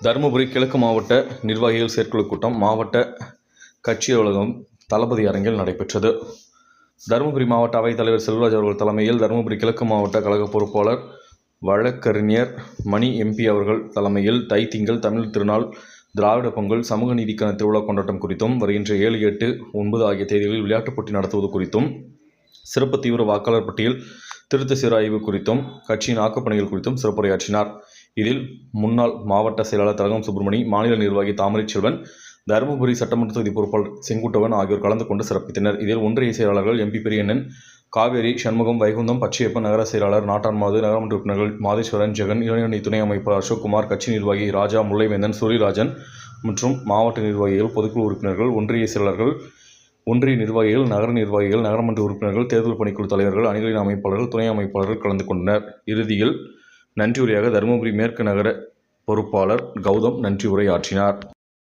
தருமபுரி கிழக்கு மாவட்ட நிர்வாகிகள் செயற்குழு கூட்டம் மாவட்ட கட்சி அலுவலகம் தளபதி அரங்கில் நடைபெற்றது. தருமபுரி மாவட்ட அவைத்தலைவர் செல்வராஜ் அவர்கள் தலைமையில் தருமபுரி கிழக்கு மாவட்ட கழக பொறுப்பாளர் வழக்கறிஞர் மணி எம்பி அவர்கள் தலைமையில் தை திங்கள் தமிழ் திருநாள் திராவிட பொங்கல் சமூக நீதிக்கான திருவிழா கொண்டாட்டம் குறித்தும் வருகின்ற ஏழு எட்டு ஒன்பது ஆகிய தேதிகளில் விளையாட்டுப் போட்டி நடத்துவது குறித்தும் சிறப்பு தீவிர வாக்காளர் பட்டியல் திருத்த சீராய்வு குறித்தும் கட்சியின் ஆக்கப்பணிகள் குறித்தும் சிறப்புரையாற்றினார். இதில் முன்னாள் மாவட்ட செயலாளர் தரகம் சுப்பிரமணி மாநில நிர்வாகி தாமரை செல்வன் தருமபுரி சட்டமன்ற தொகுதி பொறுப்பாளர் செங்குட்டவன் ஆகியோர் கலந்து கொண்டு சிறப்பித்தனர். இதில் ஒன்றிய செயலாளர்கள் எம்பி பெரியண்ணன் காவேரி சண்முகம் வைகுந்தம் பச்சையப்பன் நகர செயலாளர் நாட்டான்மாது நகரமன்ற உறுப்பினர்கள் மாதேஸ்வரன் ஜெகன் இளைஞரணி துணை அமைப்பாளர் அசோக்குமார் கட்சி நிர்வாகி ராஜா முல்லைவேந்தன் சூரியராஜன் மற்றும் மாவட்ட நிர்வாகிகள் பொதுக்குழு உறுப்பினர்கள் ஒன்றிய செயலாளர்கள் ஒன்றிய நிர்வாகிகள் நகர நிர்வாகிகள் நகரமன்ற உறுப்பினர்கள் தேர்தல் பணிக்குழு தலைவர்கள் அணிகளின் அமைப்பாளர்கள் துணை அமைப்பாளர்கள் கலந்து கொண்டனர். இறுதியில் நன்றியுரையாக தருமபுரி மேற்கு நகர பொறுப்பாளர் கௌதம் நன்றியுரை ஆற்றினார்.